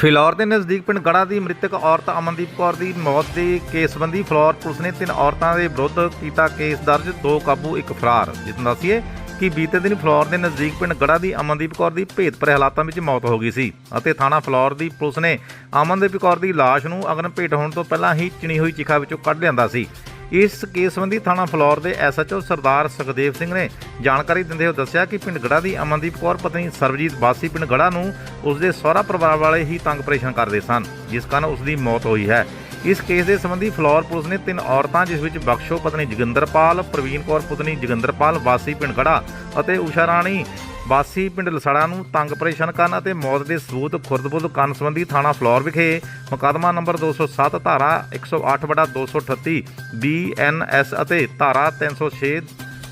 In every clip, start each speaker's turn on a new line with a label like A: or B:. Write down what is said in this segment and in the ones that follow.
A: ਫਿਲੌਰ ਦੇ ਨਜ਼ਦੀਕ ਪਿੰਡ ਗੜਾ ਦੀ ਮ੍ਰਿਤਕ ਔਰਤ ਅਮਨਦੀਪ ਕੌਰ ਦੀ ਮੌਤ ਦੇ ਕੇਸ ਸੰਬੰਧੀ ਫਿਲੌਰ ਪੁਲਿਸ ਨੇ ਤਿੰਨ ਔਰਤਾਂ ਦੇ ਵਿਰੁੱਧ ਕੀਤਾ ਕੇਸ ਦਰਜ, ਦੋ ਕਾਬੂ, ਇੱਕ ਫਰਾਰ। ਜਿੱਦਾਂ ਦੱਸੀਏ ਕਿ ਬੀਤੇ ਦਿਨ ਫਲੌਰ ਦੇ ਨਜ਼ਦੀਕ ਪਿੰਡ ਗੜਾ ਦੀ ਅਮਨਦੀਪ ਕੌਰ ਦੀ ਭੇਤਭਰੇ ਹਾਲਾਤਾਂ ਵਿੱਚ ਮੌਤ ਹੋ ਗਈ ਸੀ ਅਤੇ ਥਾਣਾ ਫਲੌਰ ਦੀ ਪੁਲਿਸ ਨੇ ਅਮਨਦੀਪ ਕੌਰ ਦੀ ਲਾਸ਼ ਨੂੰ ਅਗਨ ਭੇਟ ਹੋਣ ਤੋਂ ਪਹਿਲਾਂ ਹੀ ਚਿਣੀ ਹੋਈ ਚਿਖਾ ਵਿੱਚੋਂ ਕੱਢ ਲਿਆਂਦਾ ਸੀ। ਇਸ ਕੇਸ ਸੰਬੰਧੀ ਥਾਣਾ ਫਲੌਰ ਦੇ ਐਸਐਚਓ ਸਰਦਾਰ ਸੁਖਦੇਵ ਸਿੰਘ ਨੇ ਜਾਣਕਾਰੀ ਦਿੰਦੇ ਹੋਏ ਦੱਸਿਆ ਕਿ ਪਿੰਡ ਗੜਾ ਦੀ ਅਮਨਦੀਪ ਕੌਰ, ਪਤਨੀ ਸਰਬਜੀਤ ਬਾਸੀ ਪਿੰਡ ਗੜਾ ਨੂੰ ਉਸਦੇ ਸਹੁਰਾ ਪਰਿਵਾਰ ਵਾਲੇ ਹੀ ਤੰਗ ਪਰੇਸ਼ਾਨ ਕਰਦੇ ਸਨ, ਜਿਸ ਕਾਰਨ ਉਸ ਦੀ ਮੌਤ ਹੋਈ ਹੈ। ਇਸ ਕੇਸ ਦੇ ਸੰਬੰਧੀ ਫਲੌਰ ਪੁਲਿਸ ਨੇ ਤਿੰਨ ਔਰਤਾਂ, ਜਿਸ ਵਿੱਚ ਬਖਸ਼ੋ ਪਤਨੀ ਜੋਗਿੰਦਰਪਾਲ ਪ੍ਰਵੀਨ ਕੌਰ ਪਤਨੀ ਜਗਿੰਦਰਪਾਲ ਵਾਸੀ ਪਿੰਡ ਗੜਾ ਅਤੇ ਊਸ਼ਾ ਰਾਣੀ, ਵਾਸੀ ਪਿੰਡ ਲਸੜਾ ਨੂੰ ਤੰਗ ਪਰੇਸ਼ਾਨ ਕਰਨ ਅਤੇ ਮੌਤ ਦੇ ਸਬੂਤ ਖੁਰਦਬੁਦ ਕਰਨ ਸੰਬੰਧੀ ਥਾਣਾ ਫਲੌਰ ਵਿਖੇ ਮੁਕੱਦਮਾ ਨੰਬਰ 207 ਧਾਰਾ 108 ਬਟਾ 238 ਬੀਐਨਐਸ ਅਤੇ ਧਾਰਾ 306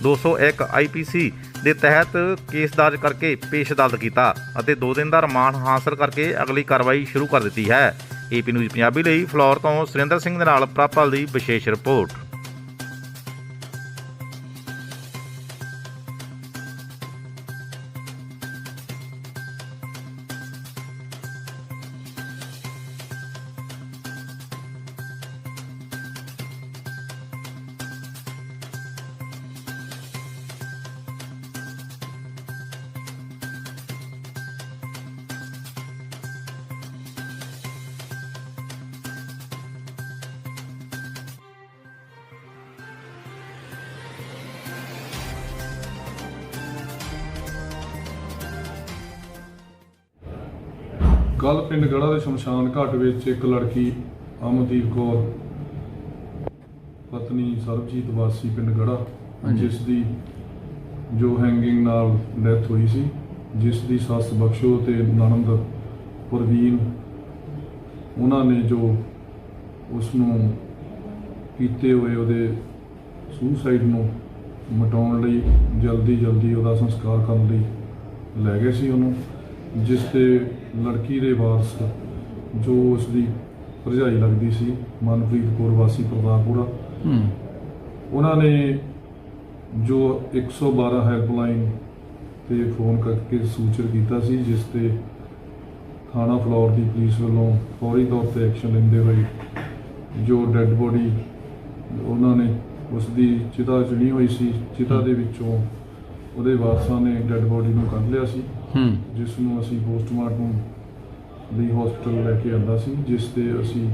A: 201 ਆਈਪੀਸੀ ਦੇ ਤਹਿਤ ਕੇਸ ਦਰਜ ਕਰਕੇ ਪੇਸ਼ ਅਦਾਲਤ ਕੀਤਾ ਅਤੇ 2 ਦਿਨ ਦਾ ਰਿਮਾਂਡ ਹਾਸਲ ਕਰਕੇ ਅਗਲੀ ਕਾਰਵਾਈ ਸ਼ੁਰੂ ਕਰ ਦਿੱਤੀ ਹੈ। ਏਪੀ ਨਿਊਜ਼ ਪੰਜਾਬੀ ਲਈ ਫਲੌਰ ਤੋਂ ਸੁਰਿੰਦਰ ਸਿੰਘ ਦੇ ਨਾਲ ਪ੍ਰਾਪਲ ਦੀ ਵਿਸ਼ੇਸ਼ ਰਿਪੋਰਟ।
B: ਕੱਲ ਪਿੰਡ ਗੜਾ ਦੇ ਸ਼ਮਸ਼ਾਨ ਘਾਟ ਵਿੱਚ ਇੱਕ ਲੜਕੀ ਅਮਨਦੀਪ ਕੌਰ ਪਤਨੀ ਸਰਬਜੀਤ ਵਾਸੀ ਪਿੰਡ ਗੜਾ ਜਿਸ ਦੀ ਜੋ ਹੈਂਗਿੰਗ ਨਾਲ ਡੈਥ ਹੋਈ ਸੀ ਜਿਸ ਦੀ ਸੱਸ ਬਖਸ਼ੋ ਤੇ ਨਣਦ ਪ੍ਰਵੀਨ ਉਹਨਾਂ ਨੇ ਜੋ ਉਸ ਨੂੰ ਕੀਤੇ ਹੋਏ ਉਹਦੇ ਸੁਸਾਈਡ ਨੂੰ ਮਟਾਉਣ ਲਈ ਜਲਦੀ ਜਲਦੀ ਉਹਦਾ ਸੰਸਕਾਰ ਕਰਨ ਲਈ ਲੈ ਗਏ ਸੀ ਉਹਨੂੰ ਜਿਸ ਤੇ ਲੜਕੀ ਦੇ ਵਾਰਸ ਜੋ ਉਸ ਦੀ ਭਰਜਾਈ ਲੱਗਦੀ ਸੀ ਮਨਪ੍ਰੀਤ ਕੌਰ ਵਾਸੀ ਪ੍ਰਤਾਪਪੁਰਾ। ਉਹਨਾਂ ਨੇ ਜੋ 112 ਹੈਲਪਲਾਈਨ ਤੇ ਫੋਨ ਕਰਕੇ ਸੂਚਿਤ ਕੀਤਾ ਸੀ ਜਿਸ ਤੇ ਥਾਣਾ ਫਲੌਰ ਦੀ ਪੁਲਿਸ ਵੱਲੋਂ ਫੌਰੀ ਤੌਰ ਤੇ ਐਕਸ਼ਨ ਲੈਂਦੇ ਹੋਏ ਜੋ ਡੈੱਡ ਬੋਡੀ ਉਹਨਾਂ ਨੇ ਉਸ ਦੀ ਚਿਤਾ ਚੁਣੀ ਹੋਈ ਸੀ ਚਿਤਾ ਦੇ ਵਿੱਚੋਂ ਉਹਦੇ ਵਾਰਸਾਂ ਨੇ ਡੈੱਡ ਬੋਡੀ ਨੂੰ ਕੱਢ ਲਿਆ ਸੀ।
C: ਹੂੰ।
B: ਜਿਸ ਨੂੰ ਅਸੀਂ ਪੋਸਟਮਾਰਟਮ ਲਈ ਹਸਪੀਟਲ ਲੈ ਕੇ ਆਂਦਾ ਸੀ ਜਿਸ ਤੇ ਅਸੀਂ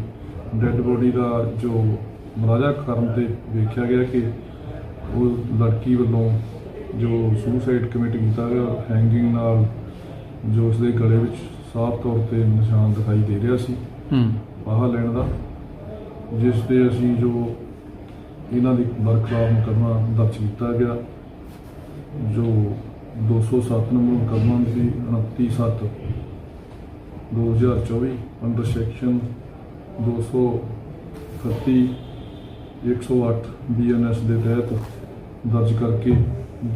B: ਡੈੱਡ ਬੋਡੀ ਦਾ ਜੋ ਮਰਾਜਾ ਕਰਨ ਤੇ ਵੇਖਿਆ ਗਿਆ ਕਿ ਉਹ ਲੜਕੀ ਵੱਲੋਂ ਜੋ ਸੁਸਾਈਡ ਕਮਿਟ ਕੀਤਾ ਗਿਆ ਹੈਂਗਿੰਗ ਨਾਲ ਜੋ ਉਸਦੇ ਗਲੇ ਵਿੱਚ ਸਾਫ਼ ਤੌਰ ਤੇ ਨਿਸ਼ਾਨ ਦਿਖਾਈ ਦੇ ਰਿਹਾ ਸੀ।
C: ਹੂੰ।
B: ਫਾਹਾ ਲੈਣ ਦਾ ਜਿਸ ਤੇ ਅਸੀਂ ਜੋ ਇਹਨਾਂ ਦੀ ਬਰਖਲਾਫ ਮੁਕੱਦਮਾ ਦਰਜ ਕੀਤਾ ਗਿਆ। ਜੋ 207 ਨੰਬਰ ਮੁਕੱਦਮਾ ਸੀ 29 7 2024 ਅੰਡਰ ਸੈਕਸ਼ਨ 231 108 ਬੀਐਨਐਸ ਦੇ ਤਹਿਤ ਦਰਜ ਕਰਕੇ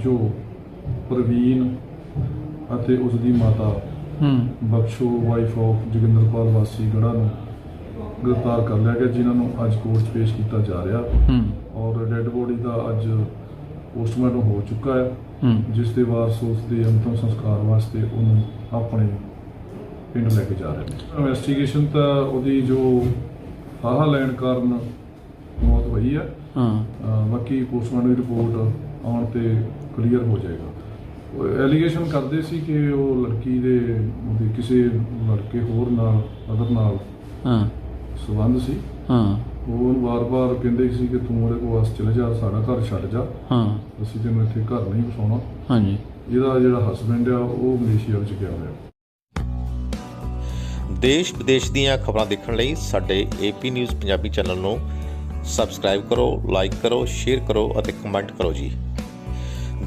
B: ਜੋ ਪ੍ਰਵੀਨ ਅਤੇ ਉਸ ਦੀ ਮਾਤਾ
C: ਹੂੰ।
B: ਬਖਸ਼ੋ ਵਾਈਫ ਆਫ ਜੋਗਿੰਦਰਪਾਲ ਵਾਸੀ ਗੜਾ ਨੂੰ ਗ੍ਰਿਫਤਾਰ ਕਰ ਲਿਆ ਗਿਆ ਜਿਨ੍ਹਾਂ ਨੂੰ ਅੱਜ ਕੋਰਟ 'ਚ ਪੇਸ਼ ਕੀਤਾ ਜਾ ਰਿਹਾ।
C: ਹੂੰ।
B: ਔਰ ਡੈੱਡ ਬੋਡੀ ਦਾ ਅੱਜ ਪੋਸਟਮਾਰਟਮ ਹੋ ਚੁੱਕਾ ਹੂੰ। ਜਿਸ ਦੇ ਵਾਰਸ ਉਸ ਦੇ ਅੰਤਮ ਸੰਸਕਾਰ ਵਾਸਤੇ ਉਹਨੂੰ ਆਪਣੇ ਪਿੰਡ ਲੈ ਕੇ ਜਾ ਰਹੇ ਨੇ। ਇਨਵੈਸਟੀਗੇਸ਼ਨ ਤਾਂ ਉਹਦੀ ਜੋ ਫਾਹਾ ਲੈਣ ਕਾਰਨ ਮੌਤ ਹੋਈ ਹੈ।
C: ਹਾਂ
B: ਬਾਕੀ ਪੋਸਟਮਾਰਟਮ ਦੀ ਰਿਪੋਰਟ ਆਉਣ ਤੇ ਕਲੀਅਰ ਹੋ ਜਾਏਗਾ। ਐਲੀਗੇਸ਼ਨ ਕਰਦੇ ਸੀ ਕਿ ਉਹ ਲੜਕੀ ਦੇ ਉਹਦੇ ਕਿਸੇ ਲੜਕੇ ਹੋਰ ਨਾਲ ਅਦਰ ਨਾਲ
C: ਹਾਂ।
B: ਸੰਬੰਧ ਸੀ।
C: ਹਾਂ।
B: ਉਹ ਉਹਨੂੰ ਵਾਰ-ਵਾਰ ਕਹਿੰਦੇ ਸੀ ਕਿ ਤੂੰ ਉਹਦੇ ਕੋਲ ਵਾਸ ਚਲੇ ਜਾ ਸਾਡਾ ਘਰ ਛੱਡ ਜਾ।
C: ਹਾਂ।
B: ਅਸੀਂ ਤੈਨੂੰ ਇੱਥੇ ਘਰ ਨਹੀਂ ਵਸਾਉਣਾ।
C: ਹਾਂਜੀ।
B: ਇਹਦਾ ਜਿਹੜਾ ਹਸਬੰਡ ਆ ਉਹ ਮਲੇਸ਼ੀਆ ਵਿੱਚ ਗਿਆ ਹੋਇਆ।
D: ਦੇਸ਼ ਵਿਦੇਸ਼ ਦੀਆਂ ਖਬਰਾਂ ਦੇਖਣ ਲਈ ਸਾਡੇ A P news Punjabi channel ਨੂੰ ਸਬਸਕ੍ਰਾਈਬ ਕਰੋ ਲਾਈਕ ਕਰੋ ਸ਼ੇਅਰ ਕਰੋ ਅਤੇ ਕਮੈਂਟ ਕਰੋ ਜੀ।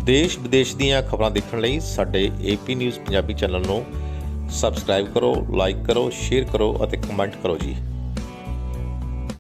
D: ਦੇਸ਼ ਵਿਦੇਸ਼ ਦੀਆਂ ਖਬਰਾਂ ਦੇਖਣ ਲਈ ਸਾਡੇ A P news Punjabi channel ਨੂੰ ਸਬਸਕ੍ਰਾਈਬ ਕਰੋ ਲਾਈਕ ਕਰੋ ਸ਼ੇਅਰ ਕਰੋ ਅਤੇ ਕਮੈਂਟ ਕਰੋ ਜੀ।